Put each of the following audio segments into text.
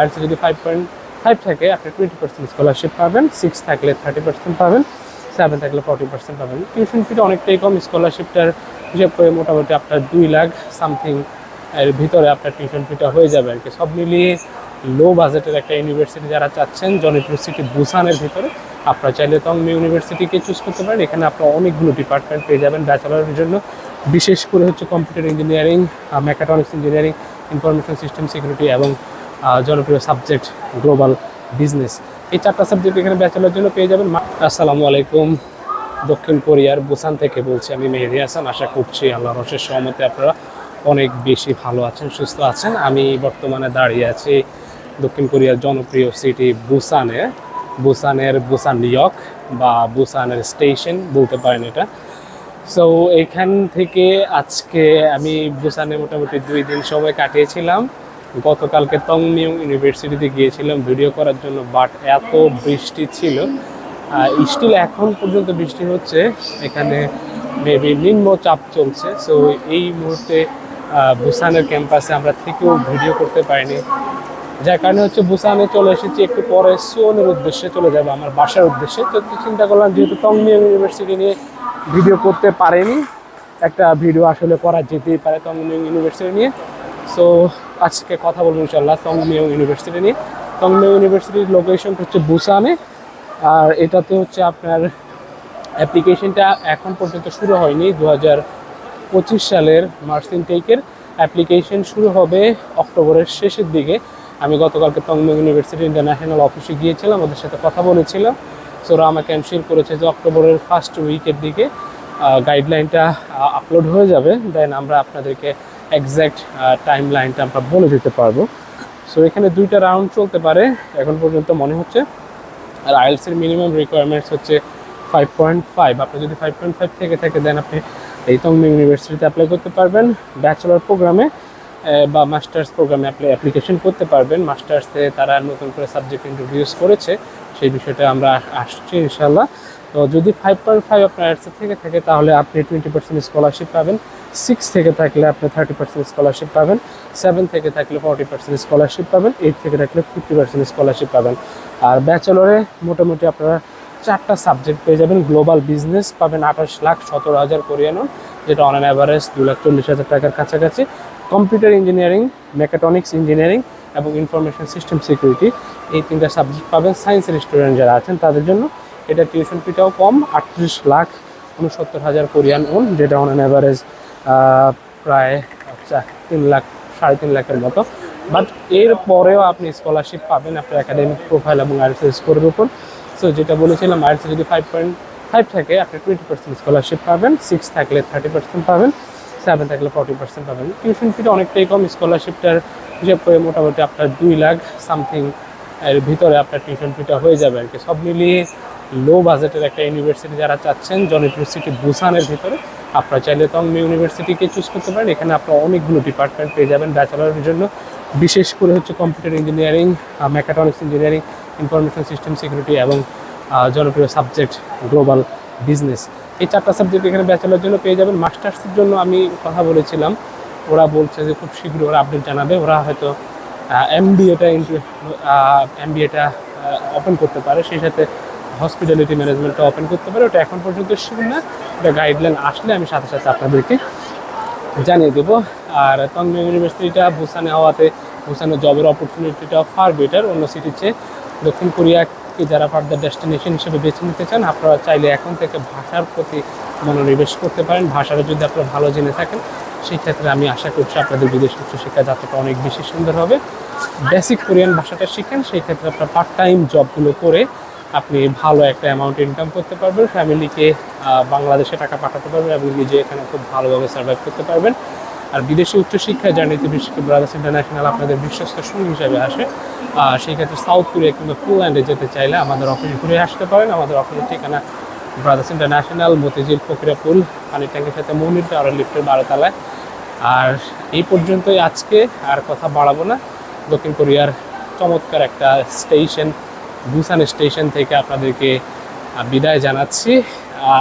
আর্টসে যদি five point five থাকে, আপনি টোয়েন্টি পার্সেন্ট স্কলারশিপ পাবেন সিক্স থাকলে থার্টি পার্সেন্ট পাবেন সেভেন থাকলে ফর্টি পার্সেন্ট পাবেন। টিউশন ফিটা অনেকটাই কম স্কলারশিপটার হিসাব করে মোটামুটি আপনার দুই লাখ সামথিং এর ভিতরে আপনার টিউশন ফিটা হয়ে যাবে আর কি। সব মিলিয়ে লো বাজেটের একটা ইউনিভার্সিটি যারা চাচ্ছেন জনপ্রিয় সিটি বুসানের ভিতরে, আপনারা চাইলে তংমি ইউনিভার্সিটিকে চুজ করতে পারেন। এখানে আপনারা অনেকগুলো ডিপার্টমেন্ট পেয়ে যাবেন ব্যাচেলারের জন্য। বিশেষ করে হচ্ছে computer engineering mechatronics engineering information system security এবং জনপ্রিয় সাবজেক্ট গ্লোবাল বিজনেস এই চারটা সাবজেক্ট এখানে ব্যাচেলার জন্য পেয়ে যাবেন। আসসালামু আলাইকুম। দক্ষিণ কোরিয়ার বুসান থেকে বলছি আমি মেহেদি হাসান। আশা করছি আল্লাহ রসের সহমতে আপনারা অনেক বেশি ভালো আছেন, সুস্থ আছেন। আমি বর্তমানে দাঁড়িয়ে আছি দক্ষিণ কোরিয়ার জনপ্রিয় সিটি বুসানে। বুসানের বুসান নিয়ক বা বুসানের স্টেশন বলতে পারেন এটা। সো এখান থেকে আজকে আমি বুসানে মোটামুটি দুই দিন সময় কাটিয়েছিলাম। গতকালকে তংমিয়ং ইউনিভার্সিটিতে গিয়েছিলাম ভিডিও করার জন্য বাট এত বৃষ্টি ছিল। স্টিল এখন পর্যন্ত বৃষ্টি হচ্ছে। এখানে মেবি নিম্ন চাপ চলছে। সো এই মুহূর্তে বুসানের ক্যাম্পাসে আমরা থেকেও ভিডিও করতে পারিনি। যার কারণে হচ্ছে বুসানে চলে এসেছি। একটু পরে সুয়নের উদ্দেশ্যে চলে যাব, আমার বাসার উদ্দেশ্যে। তো চিন্তা করলাম, যেহেতু টংমিয়াং ইউনিভার্সিটি নিয়ে ভিডিও করতে পারেনি, একটা ভিডিও আসলে করা যেতেই পারে টংমিয়াং ইউনিভার্সিটি নিয়ে। সো আজকে কথা বলব ইনশাল্লাহ টংমিয়াং ইউনিভার্সিটি নিয়ে। টংমিয়াং ইউনিভার্সিটির লোকেশন হচ্ছে বুসানে আর এটাতে হচ্ছে আপনার অ্যাপ্লিকেশনটা এখন পর্যন্ত শুরু হয়নি দু পঁচিশ সালের মার্চ ইনটেকের অ্যাপ্লিকেশন শুরু হবে অক্টোবরের শেষের দিকে। আমি গতকালকে তংমং ইউনিভার্সিটি ইন্টারন্যাশনাল অফিসে গিয়েছিলাম, ওদের সাথে কথা বলেছিলাম। সোরা আমাকে এনশিওর করেছে যে অক্টোবরের ফার্স্ট উইকের দিকে। গাইডলাইনটা আপলোড হয়ে যাবে দেন আমরা আপনাদেরকে একজ্যাক্ট টাইম লাইনটা আমরা বলে দিতে পারব। সো এখানে দুইটা রাউন্ড চলতে পারে। এখন পর্যন্ত মনে হচ্ছে আর আইএলসের মিনিমাম রিকোয়ারমেন্টস হচ্ছে ফাইভ পয়েন্ট ফাইভ আপনি যদি ফাইভ পয়েন্ট ফাইভ থেকে থাকে দেন আপনি এই তংমি ইউনিভার্সিটিতে অ্যাপ্লাই করতে পারবেন। ব্যাচেলার প্রোগ্রামে বা মাস্টার্স প্রোগ্রামে আপনি অ্যাপ্লিকেশন করতে পারবেন। মাস্টার্সে তারা নতুন করে সাবজেক্ট ইন্ট্রোডিউস করেছে, সেই বিষয়টা আমরা আসছি ইনশাল্লাহ তো যদি ফাইভ পয়েন্ট ফাইভ আপনার আর্টসের থেকে থাকে, তাহলে আপনি টোয়েন্টি পার্সেন্ট স্কলারশিপ পাবেন। সিক্স থেকে থাকলে আপনি থার্টি পার্সেন্ট স্কলারশিপ পাবেন। সেভেন থেকে থাকলে ফর্টি পার্সেন্ট স্কলারশিপ পাবেন। এইট থেকে থাকলে ফিফটি পার্সেন্ট স্কলারশিপ পাবেন। আর ব্যাচেলরে মোটামুটি আপনারা চারটা সাবজেক্ট পেয়ে যাবেন। গ্লোবাল বিজনেস পাবেন আঠাশ লাখ সতেরো হাজার কোরিয়ানো। যেটা অন অ্যান অ্যাভারেজ দু লাখ চল্লিশ হাজার টাকার কাছাকাছি। কম্পিউটার ইঞ্জিনিয়ারিং, মেকাট্রনিক্স ইঞ্জিনিয়ারিং এবং ইনফরমেশন সিস্টেম সিকিউরিটি, এই তিনটা সাবজেক্ট পাবেন সায়েন্সের স্টুডেন্ট যারা আছেন তাদের জন্য। এটা টিউশন ফিটাও কম, আটত্রিশ লাখ উনসত্তর হাজার কোরিয়ান ওন যেটা অন অ্যাভারেজ প্রায় আচ্ছা তিন লাখ, সাড়ে তিন লাখের মতো। বাট এর পরেও আপনি স্কলারশিপ পাবেন আপনার একাডেমিক প্রোফাইল এবং আইএলস স্কোরের উপর। সো যেটা বলেছিলাম আইএলস যদি ফাইভ পয়েন্ট ফাইভ থাকে, আপনি টোয়েন্টি পার্সেন্ট স্কলারশিপ পাবেন সিক্স থাকলে থার্টি পার্সেন্ট পাবেন। সেভেন থাকলে ফর্টি পার্সেন্ট পাবেন। টিউশন ফিটা অনেকটাই কম স্কলারশিপটার হিসেব করে মোটামুটি আপনার দুই লাখ সামথিং এর ভিতরে আপনার টিউশন ফিটা হয়ে যাবে আর কি। সব মিলিয়ে লো বাজেটের একটা ইউনিভার্সিটি যারা চাচ্ছেন, জনপ্রিয় সিটি বুসানের ভিতরে, আপনারা চাইলে তংমি ইউনিভার্সিটিকে চুজ করতে পারেন। এখানে আপনারা অনেকগুলো ডিপার্টমেন্ট পেয়ে যাবেন ব্যাচেলারের জন্য। বিশেষ করে হচ্ছে computer engineering mechatronics engineering information system security এবং জনপ্রিয় সাবজেক্ট গ্লোবাল বিজনেস এই চারটা সাবজেক্ট এখানে ব্যাচেলার জন্য পেয়ে যাবেন। মাস্টার্সের জন্য আমি কথা বলেছিলাম। ওরা বলছে যে খুব শীঘ্রই ওরা আপডেট জানাবে। ওরা হয়তো এমবিএটা এমবিএটা ওপেন করতে পারে। সেই সাথে হসপিটালিটি ম্যানেজমেন্টটা ওপেন করতে পারে। ওটা এখন পর্যন্ত শিওর না। ওটা গাইডলাইন আসলে আমি সাথে সাথে আপনাদেরকে জানিয়ে দেবো। আর তংমিং ইউনিভার্সিটিটা বুসানে হওয়াতে বুসানে জবের অপরচুনিটিটা ফার বেটার অন্য সিটির চেয়ে দক্ষিণ কোরিয়াকে যারা ফার্দার ডেস্টিনেশন হিসেবে বেছে নিতে চান, আপনারা চাইলে এখন থেকে ভাষার প্রতি মনোনিবেশ করতে পারেন। ভাষাটা যদি আপনারা ভালো জেনে থাকেন, সেই ক্ষেত্রে আমি আশা করছি আপনাদের বিদেশ উচ্চশিক্ষা যাত্রাটা অনেক বেশি সুন্দর হবে। বেসিক কোরিয়ান ভাষাটা শিখেন, সেই ক্ষেত্রে আপনার পার্ট টাইম জবগুলো করে আপনি ভালো একটা অ্যামাউন্ট ইনকাম করতে পারবেন। ফ্যামিলিকে বাংলাদেশে টাকা পাঠাতে পারবেন এবং নিজে এখানে খুব ভালোভাবে সার্ভাইভ করতে পারবেন। আর বিদেশি উচ্চশিক্ষা জার্নিতে বিশেষ ব্রাদার্স ইন্টারন্যাশনাল আপনাদের বিশ্বস্ত সঙ্গী হিসাবে আসে সেই ক্ষেত্রে সাউথ কোরিয়া কিংবা ফিনল্যান্ডে যেতে চাইলে আমাদের অফিসে ঘুরে আসতে পারেন। আমাদের অফিসের ঠিকানা Brothers International Motijheel Fakirapool পানি ট্যাঙ্কের সাথে মনির আর লিফটের বারোতলায়। আর এই পর্যন্তই আজকে, আর কথা বাড়াবো না। দক্ষিণ কোরিয়ার চমৎকার একটা স্টেশন বুসান স্টেশন থেকে আপনাদেরকে বিদায় জানাচ্ছি।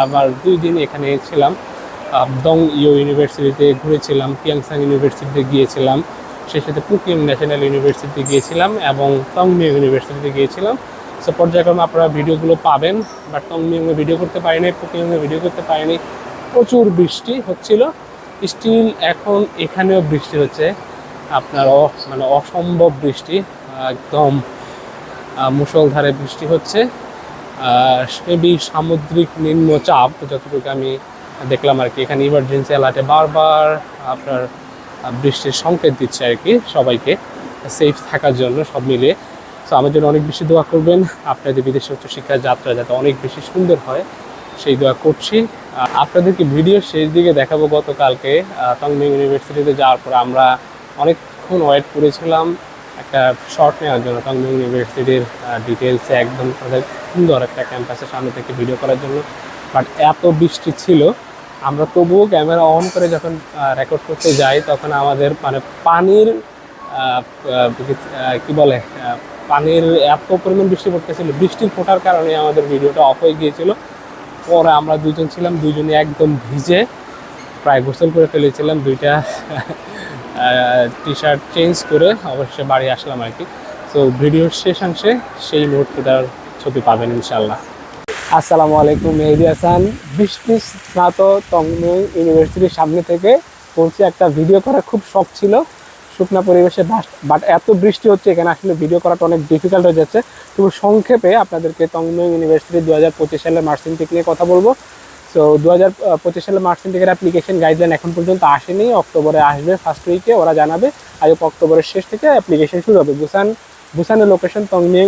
আবার দুই দিন এখানে ছিলাম। দং ইউ ইউনিভার্সিটিতে ঘুরেছিলাম কিয়াংসাং ইউনিভার্সিটিতে গিয়েছিলাম। সেই সাথে পুকিং ন্যাশনাল ইউনিভার্সিটি গিয়েছিলাম এবং তংমিং ইউনিভার্সিটিতে গিয়েছিলাম। সো পর্যায়ক্রমে আপনারা ভিডিওগুলো পাবেন বাট তংমিংয়ে ভিডিও করতে পারিনি পুকিংয়ে ভিডিও করতে পারিনি। প্রচুর বৃষ্টি হচ্ছিল। স্টিল এখন এখানেও বৃষ্টি হচ্ছে। আপনার মানে অসম্ভব বৃষ্টি একদম আহ, মুষলধারে বৃষ্টি হচ্ছে। মেবি সামুদ্রিক নিম্নচাপ যতটুকু আমি দেখলাম আর কি। এখানে ইমার্জেন্সি অ্যালার্টে বারবার আপনার বৃষ্টির সংকেত দিচ্ছে আর কি সবাইকে। সেফ থাকার জন্য সব মিলিয়ে। সো আমার জন্য অনেক বেশি দোয়া করবেন। আপনাদের বিদেশে উচ্চশিক্ষার যাত্রা যাতে অনেক বেশি সুন্দর হয়, সেই দোয়া করছি। আপনাদেরকে ভিডিও শেষ দিকে দেখাবো গতকালকে। তংমিং ইউনিভার্সিটিতে যাওয়ার পর আমরা অনেকক্ষণ ওয়েট করেছিলাম একটা শর্ট নেওয়ার জন্য। তংমিং ইউনিভার্সিটির ডিটেলসে একদম সুন্দর একটা ক্যাম্পাসের সামনে থেকে ভিডিও করার জন্য। বাট এত বৃষ্টি ছিল আমরা তবুও ক্যামেরা অন করে যখন রেকর্ড করতে যাই, তখন আমাদের মানে পানির কি বলে পানির এত পরিমাণ বৃষ্টি পড়তেছিল বৃষ্টির ফোটার কারণে আমাদের ভিডিওটা অফ হয়ে গিয়েছিল। পরে আমরা দুজন ছিলাম দুজনে একদম ভিজে প্রায় গোসল করে ফেলেছিলাম, দুইটা টি শার্ট চেঞ্জ করে অবশ্যই বাড়ি আসলাম আর কি। তো ভিডিওর শেষাংশে সেই মুহূর্তটার ছবি পাবেন ইনশাল্লাহ আসসালামু আলাইকুম, মেহেদি হাসান। বৃষ্টি স্নাত তংমু ইউনিভার্সিটির সামনে থেকে বলছি একটা ভিডিও করা খুব শখ ছিল। শুকনা পরিবেশে বাট এত বৃষ্টি হচ্ছে, এখানে আসলে ভিডিও করাটা অনেক ডিফিকাল্ট হয়ে যাচ্ছে। তবু সংক্ষেপে আপনাদেরকে তংমু ইউনিভার্সিটি দু হাজার পঁচিশ সালের মার্সিং টেক নিয়ে কথা বলব। সো দু হাজার পঁচিশ সালে মার্সিং টেকের অ্যাপ্লিকেশন গাইডলাইন এখন পর্যন্ত আসেনি। অক্টোবরে আসবে ফার্স্ট উইকে ওরা জানাবে। আর অক্টোবরের শেষ থেকে অ্যাপ্লিকেশন শুরু হবে। Busan, বুসানের location তংমিং